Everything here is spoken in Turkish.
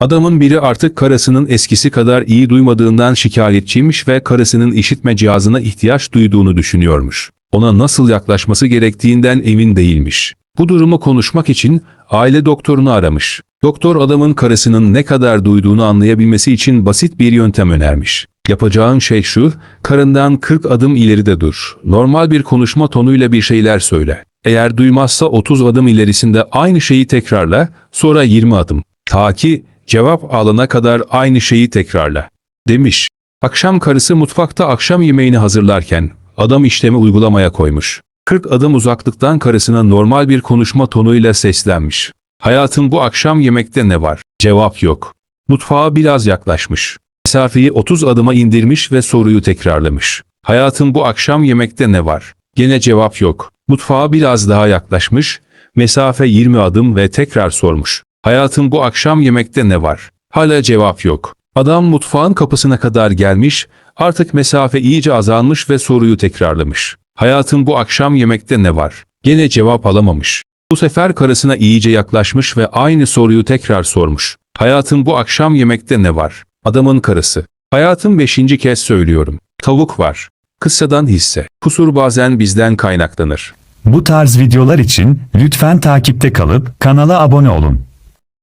Adamın biri artık karısının eskisi kadar iyi duymadığından şikayetçiymiş ve karısının işitme cihazına ihtiyaç duyduğunu düşünüyormuş. Ona nasıl yaklaşması gerektiğinden emin değilmiş. Bu durumu konuşmak için aile doktorunu aramış. Doktor adamın karısının ne kadar duyduğunu anlayabilmesi için basit bir yöntem önermiş. Yapacağın şey şu, karından 40 adım ileride dur. Normal bir konuşma tonuyla bir şeyler söyle. Eğer duymazsa 30 adım ilerisinde aynı şeyi tekrarla, sonra 20 adım. Ta ki cevap alana kadar aynı şeyi tekrarla. Demiş. Akşam karısı mutfakta akşam yemeğini hazırlarken adam işlemi uygulamaya koymuş. 40 adım uzaklıktan karısına normal bir konuşma tonuyla seslenmiş. Hayatım bu akşam yemekte ne var? Cevap yok. Mutfağa biraz yaklaşmış. Mesafeyi 30 adıma indirmiş ve soruyu tekrarlamış. Hayatım bu akşam yemekte ne var? Gene cevap yok. Mutfağa biraz daha yaklaşmış, mesafe 20 adım ve tekrar sormuş. Hayatım bu akşam yemekte ne var? Hala cevap yok. Adam mutfağın kapısına kadar gelmiş, artık mesafe iyice azalmış ve soruyu tekrarlamış. Hayatım bu akşam yemekte ne var? Gene cevap alamamış. Bu sefer karısına iyice yaklaşmış ve aynı soruyu tekrar sormuş. Hayatım bu akşam yemekte ne var? Adamın karısı. Hayatım beşinci kez söylüyorum. Tavuk var. Kıssadan hisse. Kusur bazen bizden kaynaklanır. Bu tarz videolar için lütfen takipte kalıp kanala abone olun.